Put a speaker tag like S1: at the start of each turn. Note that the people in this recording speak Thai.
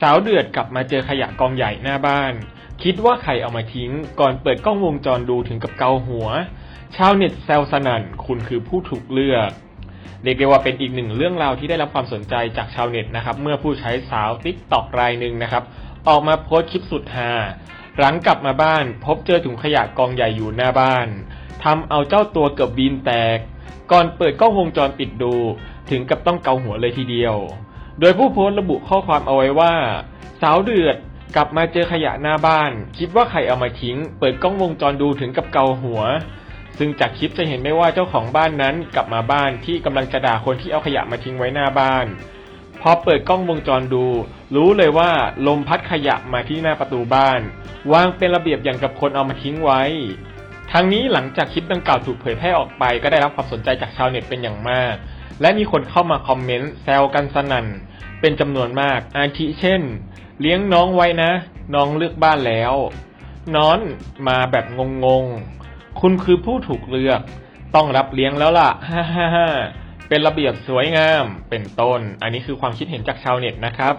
S1: สาวเดือดกลับมาเจอขยะกองใหญ่หน้าบ้าน คิดว่าใครเอามาทิ้ง ก่อนเปิดกล้องวงจรดูถึงกับเกาหัว ชาวเน็ตแซวสนั่นคุณคือผู้ถูกเลือกเรียกได้ว่าเป็นอีกหนึ่งเรื่องราวที่ได้รับความสนใจจากชาวเน็ตนะครับ เมื่อผู้ใช้สาวติ๊กตอกรายหนึ่งนะครับ ออกมาโพสต์คลิปสุดฮาหลังกลับมาบ้าน พบเจอถุงขยะกองใหญ่อยู่หน้าบ้านทำเอาเจ้าตัวเกือบบีนแตก ก่อนเปิดกล้องวงจรปิดดู ถึงกับต้องเกาหัวเลยทีเดียว โดยผู้โพสต์ระบุข้อความเอาไว้ว่า สาวเดือดกลับมาเจอขยะหน้าบ้าน คิดว่าใครเอามาทิ้ง เปิดกล้องวงจรดูถึงกับเกาหัว ซึ่งจากคลิปจะเห็นได้ว่าเจ้าของบ้านนั้นกลับมาบ้านที่กำลังจะด่าคนที่เอาขยะมาทิ้งไว้หน้าบ้าน พอเปิดกล้องวงจรดู รู้เลยว่าลมพัดขยะมาที่หน้าประตูบ้าน วางเป็นระเบียบอย่างกับคนเอามาทิ้งไว้ทั้งนี้หลังจากคลิปดังกล่าวถูกเผยแพร่ออกไป ก็ได้รับความสนใจจากชาวเน็ตเป็นอย่างมาก และมีคนเข้ามาคอมเมนต์แซวกันสนั่น เป็นจำนวนมาก อาทิเช่น เลี้ยงน้องไว้นะ น้องเลือกบ้านแล้วน้อนมาแบบงงๆ คุณคือผู้ถูกเลือก ต้องรับเลี้ยงแล้วล่ะ ฮ่าฮ่าฮ่าเป็นระเบียบสวยงาม เป็นต้น อันนี้คือความคิดเห็นจากชาวเน็ตนะครับ